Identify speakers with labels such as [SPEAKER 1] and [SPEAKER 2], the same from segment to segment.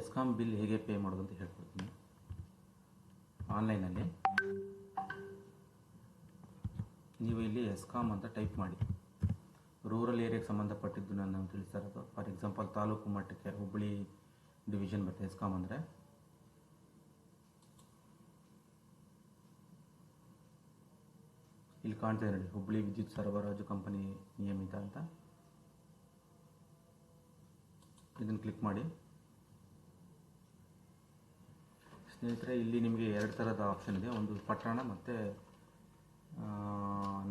[SPEAKER 1] ESCOM bill ಹೇಗೆ pay ಮಾಡೋದು ಅಂತ ಹೇಳ್ಕೊಡ್ತೀನಿ. ಆನ್ಲೈನಲ್ಲಿ ನೀವು ಇಲ್ಲಿ ಎಸ್ಕಾಮ್ ಅಂತ ಟೈಪ್ ಮಾಡಿ. ರೂರಲ್ ಏರಿಯಾಗೆ ಸಂಬಂಧಪಟ್ಟಿದ್ದು ನಾನು ತಿಳಿಸ್ತಾ ಫಾರ್ ಎಕ್ಸಾಂಪಲ್ ತಾಲೂಕು ಮಟ್ಟಕ್ಕೆ ಹುಬ್ಬಳ್ಳಿ ಡಿವಿಷನ್ ಬರುತ್ತೆ ಎಸ್ಕಾಮ್ ಅಂದರೆ. ಇಲ್ಲಿ ಕಾಣ್ತಾ ಇದೆ ನೋಡಿ ಹುಬ್ಬಳ್ಳಿ ವಿದ್ಯುತ್ ಸರಬರಾಜು ಕಂಪನಿ ನಿಯಮಿತ ಅಂತ. ಇದನ್ನು ಕ್ಲಿಕ್ ಮಾಡಿ. ಸ್ನೇಹಿತರೆ, ಇಲ್ಲಿ ನಿಮಗೆ ಎರಡು ಥರದ ಆಪ್ಷನ್ ಇದೆ. ಒಂದು ಪಟ್ಟಣ ಮತ್ತು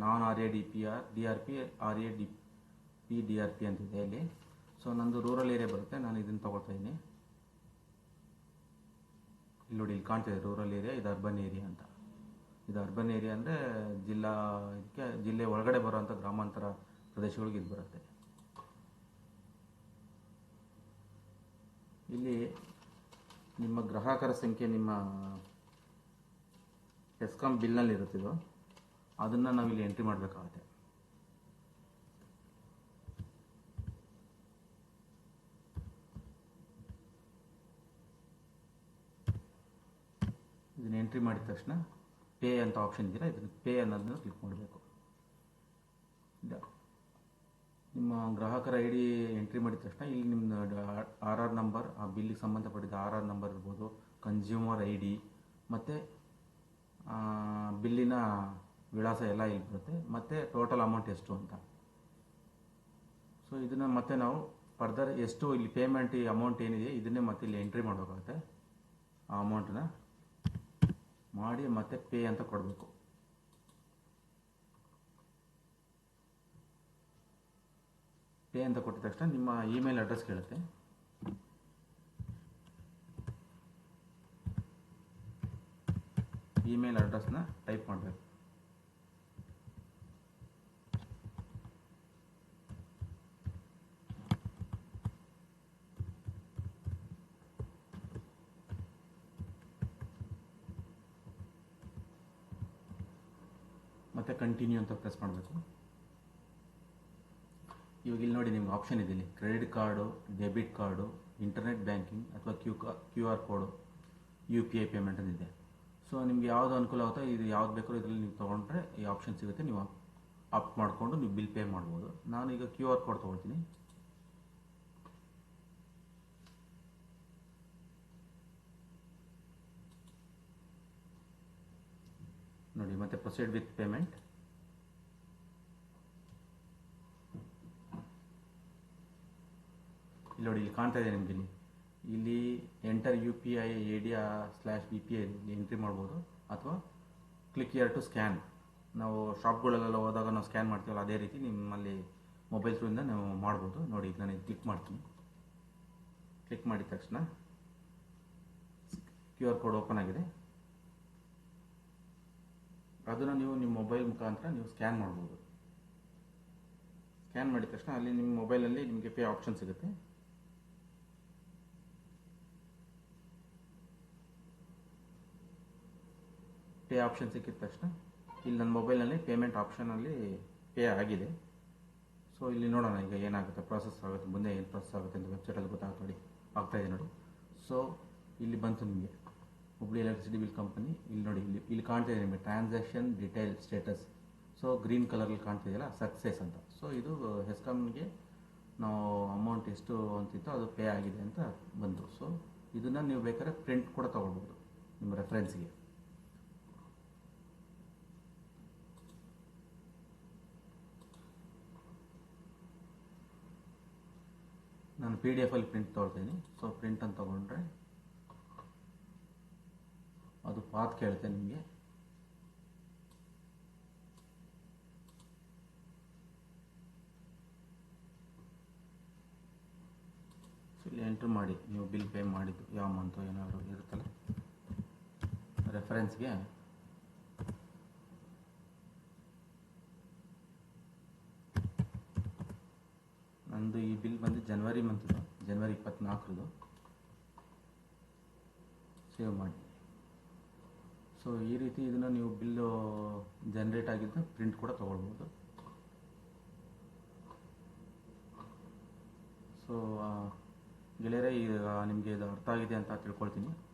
[SPEAKER 1] ನಾನ್ R A D P R D R P R A D P D R P ಅಂತಿದೆ ಇಲ್ಲಿ. ಸೊ ನಂದು ರೂರಲ್ ಏರಿಯಾ ಬರುತ್ತೆ. ನಾನು ಇದನ್ನು ತೊಗೊಳ್ತಾ ಇದ್ದೀನಿ. ಇಲ್ಲಿ ನೋಡಿ, ಇಲ್ಲಿ ಕಾಣ್ತಿದೆ ರೂರಲ್ ಏರಿಯಾ ಇದು ಅರ್ಬನ್ ಏರಿಯಾ ಅಂತ. ಇದು ಅರ್ಬನ್ ಏರಿಯಾ ಅಂದರೆ ಜಿಲ್ಲಾ, ಇದಕ್ಕೆ ಜಿಲ್ಲೆ ಒಳಗಡೆ ಬರುವಂಥ ಗ್ರಾಮಾಂತರ ಪ್ರದೇಶಗಳಿಗೆ ಇದು ಬರುತ್ತೆ. ಇಲ್ಲಿ ನಿಮ್ಮ ಗ್ರಾಹಕರ ಸಂಖ್ಯೆ ನಿಮ್ಮ ಎಸ್ಕಾಮ್ ಬಿಲ್ನಲ್ಲಿ ಇರುತ್ತಿದ್ದು ಅದನ್ನು ನಾವಿಲ್ಲಿ ಎಂಟ್ರಿ ಮಾಡಬೇಕಾಗುತ್ತೆ. ಇದನ್ನು ಎಂಟ್ರಿ ಮಾಡಿದ ತಕ್ಷಣ ಪೇ ಅಂತ ಆಪ್ಷನ್ ಇದೆಯಲ್ಲ, ಇದನ್ನು ಪೇ ಅನ್ನೋದನ್ನು ಕ್ಲಿಕ್ ಮಾಡಬೇಕು. ನಿಮ್ಮ ಗ್ರಾಹಕರ ಐ ಡಿ ಎಂಟ್ರಿ ಮಾಡಿದ ತಕ್ಷಣ ಇಲ್ಲಿ ನಿಮ್ಮ ಆರ್ ಆರ್ ನಂಬರ್, ಆ ಬಿಲ್ಲಿಗೆ ಸಂಬಂಧಪಟ್ಟಿದ್ದ ಆರ್ ಆರ್ ನಂಬರ್ ಇರ್ಬೋದು ಕನ್ಸ್ಯೂಮರ್ ಐ ಡಿ ಮತ್ತು ಬಿಲ್ಲಿನ ವಿಳಾಸ ಎಲ್ಲ ಇಲ್ಲಿ ಬರುತ್ತೆ, ಮತ್ತು ಟೋಟಲ್ ಅಮೌಂಟ್ ಎಷ್ಟು ಅಂತ. ಸೊ ಇದನ್ನು ಮತ್ತೆ ನಾವು ಫರ್ದರ್ ಎಷ್ಟು ಇಲ್ಲಿ ಪೇಮೆಂಟ್ ಅಮೌಂಟ್ ಏನಿದೆ ಇದನ್ನೇ ಮತ್ತೆ ಇಲ್ಲಿ ಎಂಟ್ರಿ ಮಾಡಬೇಕಾಗುತ್ತೆ. ಆ ಅಮೌಂಟನ್ನ ಮಾಡಿ ಮತ್ತೆ ಪೇ ಅಂತ ಕೊಡಬೇಕು. ಪೇ ಅಂತ ಕೊಟ್ಟ ತಕ್ಷಣ ನಿಮ್ಮ ಇಮೇಲ್ ಅಡ್ರೆಸ್ ಕೇಳುತ್ತೆ. ಇಮೇಲ್ ಅಡ್ರೆಸ್ನ ಟೈಪ್ ಮಾಡಬೇಕು. ಮತ್ತೆ ಕಂಟಿನ್ಯೂ ಅಂತ ಪ್ರೆಸ್ ಮಾಡಬೇಕು. ಇವಾಗ ಇಲ್ಲಿ ನೋಡಿ ನಿಮ್ಗೆ ಆಪ್ಷನ್ ಇದೆ ಇಲ್ಲಿ. Credit card debit card internet banking ಅಥವಾ Q Q R code U P I payment ಅಂತಿದೆ ಸೊ ನಿಮ್ಗೆ ಯಾವುದು ಅನುಕೂಲ ಆಗುತ್ತೋ, ಇದು ಯಾವ್ದು ಬೇಕೋ ಇದರಲ್ಲಿ ನೀವು ತೊಗೊಂಡ್ರೆ ಈ ಆಪ್ಷನ್ ಸಿಗುತ್ತೆ. ನೀವು ಆಪ್ ಮಾಡಿಕೊಂಡು ನೀವು ಬಿಲ್ ಪೇ ಮಾಡ್ಬೋದು. ನಾನು ಈಗ ಕ್ಯೂ ಆರ್ ಕೋಡ್ ತೊಗೊಳ್ತೀನಿ. ನೋಡಿ, ಮತ್ತೆ ಪ್ರೊಸೀಡ್ ವಿತ್ ಪೇಮೆಂಟ್ ನೋಡಿ, ಇಲ್ಲಿ ಕಾಣ್ತಾ ಇದೆ ನಿಮ್ಗೆ ಇಲ್ಲಿ. Enter U P I ID slash B P I entry ಮಾಡ್ಬೋದು, ಅಥವಾ ಕ್ಲಿಕ್ ಇಯರ್ ಟು ಸ್ಕ್ಯಾನ್ ನಾವು ಶಾಪ್ಗಳಲ್ಲೆಲ್ಲ ಹೋದಾಗ ನಾವು ಸ್ಕ್ಯಾನ್ ಮಾಡ್ತೀವಲ್ಲ, ಅದೇ ರೀತಿ ನಿಮ್ಮಲ್ಲಿ ಮೊಬೈಲ್ ಥ್ರೂಯಿಂದ ನಾವು ಮಾಡ್ಬೋದು. ನೋಡಿ, ಈಗ ನಾನು ಕ್ಲಿಕ್ ಮಾಡ್ತೀನಿ. ಕ್ಲಿಕ್ ಮಾಡಿದ ತಕ್ಷಣ ಕ್ಯೂ ಆರ್ ಕೋಡ್ ಓಪನ್ ಆಗಿದೆ. ಅದನ್ನು ನೀವು ನಿಮ್ಮ ಮೊಬೈಲ್ ಮುಖಾಂತರ ನೀವು ಸ್ಕ್ಯಾನ್ ಮಾಡ್ಬೋದು. ಸ್ಕ್ಯಾನ್ ಮಾಡಿದ ತಕ್ಷಣ ಅಲ್ಲಿ ನಿಮ್ಮ ಮೊಬೈಲಲ್ಲಿ ನಿಮಗೆ ಪೇ ಆಪ್ಷನ್ ಸಿಗುತ್ತೆ. ಪೇ ಆಪ್ಷನ್ ಸಿಕ್ಕಿದ ತಕ್ಷಣ ಇಲ್ಲಿ ನನ್ನ ಮೊಬೈಲ್ನಲ್ಲಿ ಪೇಮೆಂಟ್ ಆಪ್ಷನಲ್ಲಿ ಪೇ ಆಗಿದೆ. ಸೊ, ಇಲ್ಲಿ ನೋಡೋಣ ಈಗ ಏನಾಗುತ್ತೆ ಪ್ರಾಸೆಸ್ ಆಗುತ್ತೆ, ಮುಂದೆ ಏನು ಪ್ರಾಸೆಸ್ ಆಗುತ್ತೆ ಅಂತ ವೆಬ್ಸೈಟಲ್ಲಿ ಗೊತ್ತಾಗುತ್ತೆ ಆಗ್ತಾ ಇದೆ ನೋಡಿ. ಸೊ ಇಲ್ಲಿ ಬಂತು ನಿಮಗೆ. ಹುಬ್ಳಿ ಎಲೆಕ್ಟ್ರಿಸಿಟಿ ಬಿಲ್ ಕಂಪನಿ ಇಲ್ಲಿ ನೋಡಿ, ಇಲ್ಲಿ ಇಲ್ಲಿ ಕಾಣ್ತಾ ಇದೆ ನಿಮಗೆ transaction detail status so green ಕಲರಲ್ಲಿ ಕಾಣ್ತಿದೆಯಲ್ಲ ಸಕ್ಸಸ್ ಅಂತ. ಸೊ ಇದು ಹೆಸ್ಕಾಮ್ಗೆ ನಾವು ಅಮೌಂಟ್ ಎಷ್ಟು ಅಂತಿತ್ತು ಅದು ಪೇ ಆಗಿದೆ ಅಂತ ಬಂತು. ಸೊ ಇದನ್ನು ನೀವು ಬೇಕಾದ್ರೆ ಪ್ರಿಂಟ್ ಕೂಡ ತೊಗೊಳ್ಬೋದು, ನಿಮ್ಮ ರೆಫರೆನ್ಸ್ಗೆ ನಾನು ಪಿ ಡಿ ಎಫಲ್ಲಿ ಪ್ರಿಂಟ್ ತೊಗೊಳ್ತೀನಿ ಸೊ ಪ್ರಿಂಟ್ ಅಂತ ತೊಗೊಂಡ್ರೆ ಅದು ಪಾತ್ ಕೇಳುತ್ತೆ ನಿಮಗೆ. ಇಲ್ಲಿ ಎಂಟ್ರ್ ಮಾಡಿ. ನೀವು ಬಿಲ್ ಪೇ ಮಾಡಿದ್ದು ಯಾವ ಮಂತು ಏನಾದರೂ ಇರುತ್ತಲ್ಲ? ರೆಫರೆನ್ಸ್ಗೆ ನಂದು ಈ ಬಿಲ್ ಬಂದು ಜನವರಿ ಮಂತ್ದು ಜನವರಿ ಇಪ್ಪತ್ನಾಲ್ಕರದು. ಸೇವ್ ಮಾಡಿ. ಸೊ ಈ ರೀತಿ ಇದನ್ನು ನೀವು ಬಿಲ್ಲು ಜನ್ರೇಟ್ ಆಗಿದ್ದು ಪ್ರಿಂಟ್ ಕೂಡ ತೊಗೊಳ್ಬೋದು ಸೊ ಗೆಳೆಯರೇ, ಈಗ ನಿಮಗೆ ಇದು ಅರ್ಥ ಆಗಿದೆ ಅಂತ ತಿಳ್ಕೊಳ್ತೀನಿ.